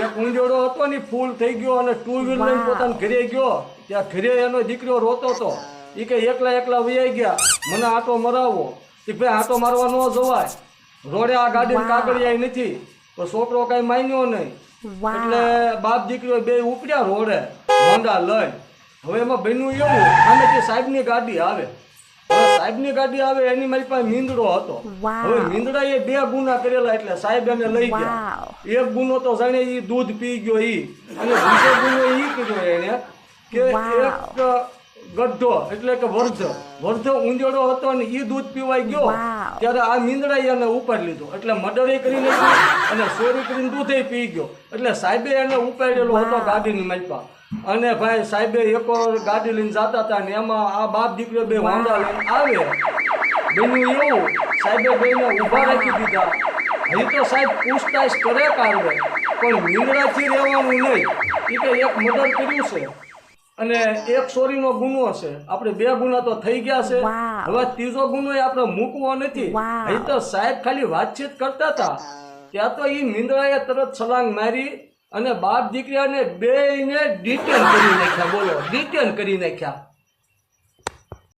એક ઉંજોડો હતો ને ફૂલ થઈ ગયો અને ટુ વ્હીલ લઈને પોતાના ઘરે ગયો. ત્યાં ઘરે એનો દીકરો રોતો હતો. એ કે એકલા એકલા વૈયા ગયા. મને આટો મરાવો. કે ભાઈ આટો મારવા ન જવાય. રોડે આ ગાડી કાગળિયા નથી. તો છોકરો કઈ માન્યો નહીં. એટલે બાપ દીકરીઓ બે ઉપડ્યા રોડે. હોન્ડા લઈ. હવે એમાં બન્યું એવું. આમેથી સાહેબની ગાડી આવે. સાહેબની ગાડી આવે એની મારી પાસે મીંદડો હતો. હવે મીંદડા એ બે ગુના કરેલા એટલે સાહેબ એને લઈ ગયા. એક ગુનો તો જાણે ઈ દૂધ પી ગયો ઈ. અને બીજો ગુનો ઈ કીધો એને કે એક ગઢો એટલે કે વર્ધ. વર્ધ ઊંધેડો હતો અને ઈ દૂધ પીવાઈ ગયો. ત્યારે આ મીંદડા એને ઉપાડી લીધો. એટલે મર્ડરે કરી નાખ્યું અને ચોરી કરીને દૂધે પી ગયો. એટલે સાહેબે એને ઉપાડેલો હતો ગાડીની માલપા અને ભાઈ સાહેબે એક ગાડી લઈને જતા હતા ને એમાં આ બાપ દીકરો બે વાંધા લઈને આવે. બેનું એવું. સાહેબે બેને ઊભા રાખી દીધા. હજી તો સાહેબ પૂછતાછ કરે કારવે પણ મીંદડાથી રહેવાનું નહીં. એ કે એક મર્ડર કર્યું છે. અને એક ચોરીનો ગુનો છે. આપણે બે ગુના તો થઈ ગયા છે. હવે ત્રીજો ગુનો એ આપણે મૂકવો નથી. હજી તો સાહેબ ખાલી વાતચીત કરતા હતા. ત્યાં તો એ મીંદડાએ તરત છલાંગ મારી અને બાપ દીકરાને બેયને ડિટેન કરી નાખ્યા બોલો ડિટેન કરી નાખ્યા.